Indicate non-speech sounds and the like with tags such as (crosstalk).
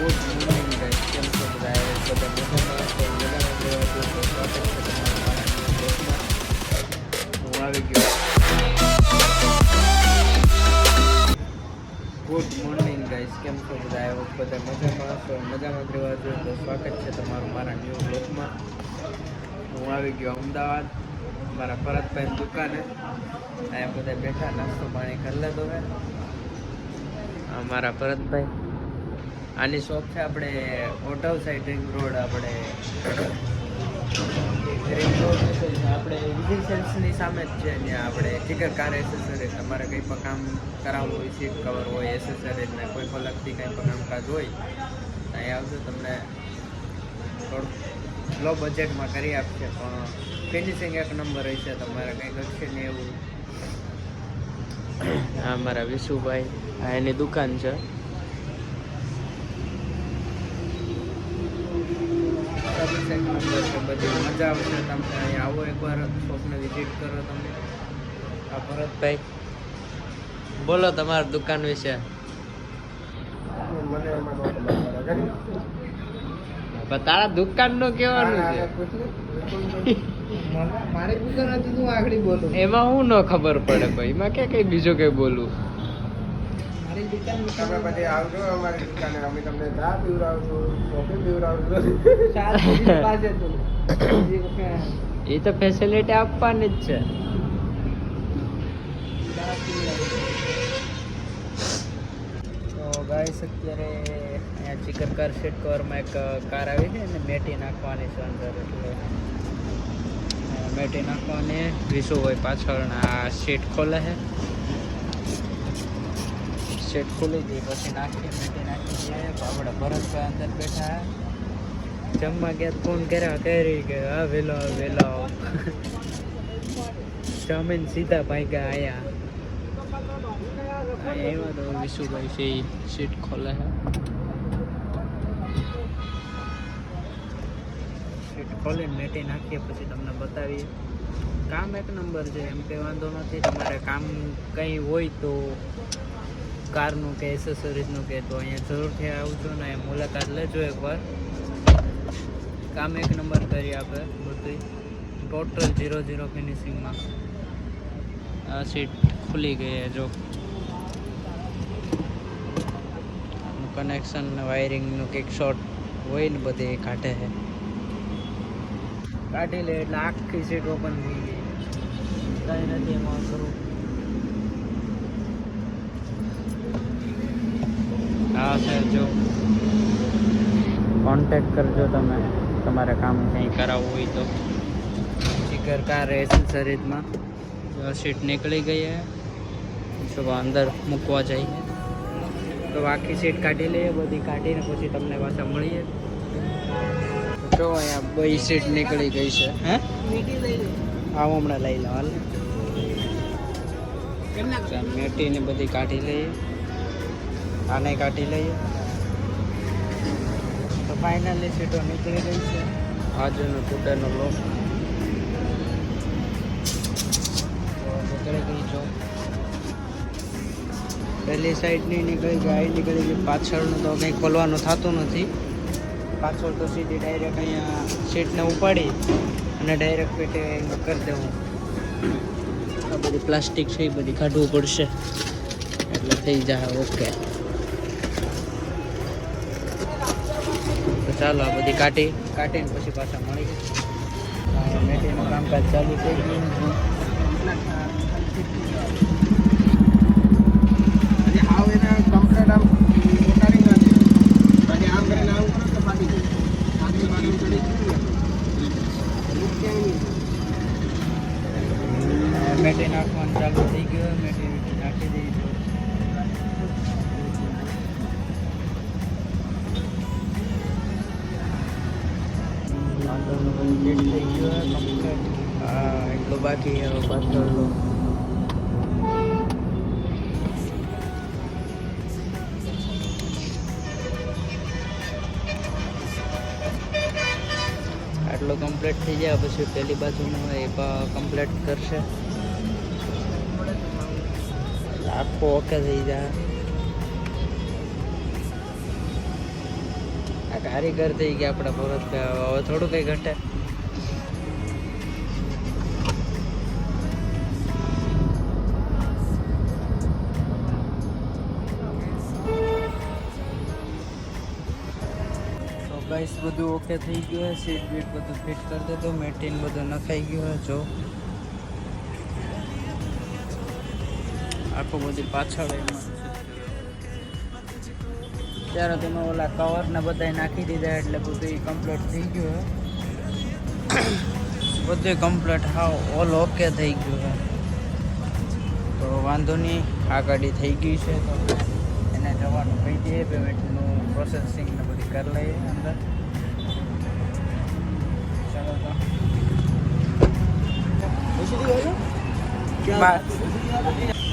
Good morning guys કેમ છો બધા? બધા મજામાં છો મજામાં છો તો. હું આવી ગયો ગુડ મોર્નિંગ ગાઈસ કેમ છો બધા બધા મજામાં છો મજામાં રહેવા છો તો સ્વાગત છે તમારું મારા ન્યૂ બ્લોગમાં હું આવી ગયો અમદાવાદ, મારા ભરતભાઈ દુકાને. અહીંયા બધા બેઠા, નાસ્તો પાણી કરી લેતો હે મારા ભરતભાઈ. આની શોપ છે આપણે હોટલ સાઈડ રિંગ રોડ, આપણે રિંગ રોડ આપણે વિજય સેલ્સની સામે જ છે, ત્યાં આપણે જીગર કાર એસેસરીઝ તમારે કંઈ પણ કામ કરાવવું હોય સીટ કવર હોય એસેસરીઝ ને કોઈ પણ લગતી કંઈ પણ કામકાજ હોય, તો અહીંયા આવજો, તમને થોડું લો બજેટમાં કરી આપશે, પણ ફિનિશિંગ એક નંબર હશે તમારે કંઈ ઘટશે નહીં એવું. હા મારા વિશુભાઈ, આ એની દુકાન છે સર્વિસ એક નંબર છે બધી મજા આવશે તમને અહીંયા આવો એકવાર શોપને વિઝિટ કરો તમે. આ ભરતભાઈ બોલો તમારા દુકાન વિશે. તારા દુકાનનું કેવાનું છે મારી દુકાન હતી તું આગળ બોલું. એમાં હું ન ખબર પડે ભાઈ? એમાં કે કઈ બીજું કઈ બોલું? મારી દુકાન તમે પછી આવજો અમારી દુકાને. અમે તમને ચા પીવડાવશું કોફી પીવડાવશું. પાસે તો એ તો ફેસિલિટી આપવાની જ છે. તો ગાઈસ અત્યારે અહીંયા ચિકન કાર સીટ કવરમાં એક કાર આવી છે અને મેટી નાખવાની છે અંદર એટલે મેટી નાખવાની. વિશું હોય પાછળના આ સીટ ખોલે છે. સીટ ખુલી ગઈ પછી નાખી મેટી નાખી ગયા આપણે ભરતભાઈ અંદર બેઠા. જમવા ગયા ફોન કર્યા કરી કે હા વેલો વેલો. જમીન સીધા ભાઈગા આયા. એવા તો વિશુભાઈ છે સીટ ખોલે સીટ ખોલીને મેટી નાખીએ પછી તમને બતાવીએ. કામ એક નંબર છે એમ કે વાંધો નથી. તમારે કામ કંઈ હોય તો કારનું કે એસેસરીઝનું કે તો અહીંયા જરૂરથી આવજો ને મુલાકાત લેજો એકવાર. કામ એક નંબર કરી આપે બધું. ટોટલ ઝીરો ઝીરો ફિનિશિંગમાં આ સીટ ખુલી ગઈ જો. કનેક્શન વાયરિંગનું કંઈક શોર્ટ હોય ને બધે કાઢે છે. કાઢી લે એટલે આખી સીટ ઓપન થઈ ગઈ. કંઈ નથી એમાં કરું હા સાહેબ જો. કોન્ટેક્ટ કરજો તમે તમારે કામ કંઈ કરાવવું હોય તો. જીગર કાર એસેસરીઝમાં શરીરમાં. સીટ નીકળી ગઈ હે. જો અંદર મૂકવા જઈએ તો બાકી સીટ કાઢી લઈએ બધી કાઢીને પછી તમને પાછા મળીએ. જો અહીંયા બે સીટ નીકળી ગઈ છે હે? આવો હમણાં લઈ લો હાલ. મેટીને બધી કાઢી લઈએ. આને કાઢી લઈએ. તો ફાઇનલી સીટો નીકળી ગઈ છે. આજનો તૂટેનો લોક. નીકળી ગઈ જો. પહેલી સાઈડની નીકળી ગઈ આવી નીકળી ગઈ પાછળનું તો કંઈ ખોલવાનું થતું નથી. પાછળ તો સીધી ડાયરેક્ટ અહીંયા સીટને ઉપાડી અને ડાયરેક્ટ પેટે કરી દેવું. આ બધી પ્લાસ્ટિક છે એ બધી કાઢવું પડશે. એટલે થઈ જાય ઓકે ચાલો આ બધી કાઢી. કાઢીને પછી પાછા મળી ગયા મેટીનું કામકાજ ચાલુ થઈ ગયું. જાય મેટી નાખવાનું ચાલુ થઈ ગયું. મેટી નાખી દઈશું થઈ ગયું હા એટલો બાકી હવે પાછળનું આટલો કમ્પ્લીટ થઈ જાય, પછી પેલી બાજુનું એ કમ્પ્લીટ કરશે. આખો ઓકે થઈ જાય. કારીગર થઈ ગયા આપણા ભરતભાઈ હવે થોડું કઈ ઘટે. ગાઈસ, બધું ઓકે થઈ ગયું છે સીટ બીટ બધું ફિટ કરી દેતો મેટીન બધું નખાઈ ગયું છે જો. આખું બધી પાછળ એમાં. ત્યારે તમે ઓલા કવર ને બધા નાખી દીધા એટલે બધું કમ્પ્લીટ થઈ ગયું (coughs) બધું કમ્પ્લીટ હાવ ઓલ ઓકે થઈ ગયું તો વાંધો નહીં આ ગાડી થઈ ગઈ છે તો એને જવાનું કહી દઈએ પેમેન્ટનું પ્રોસેસિંગ ને બધી કરી લઈએ અંદર. ચાલો તો. બાય.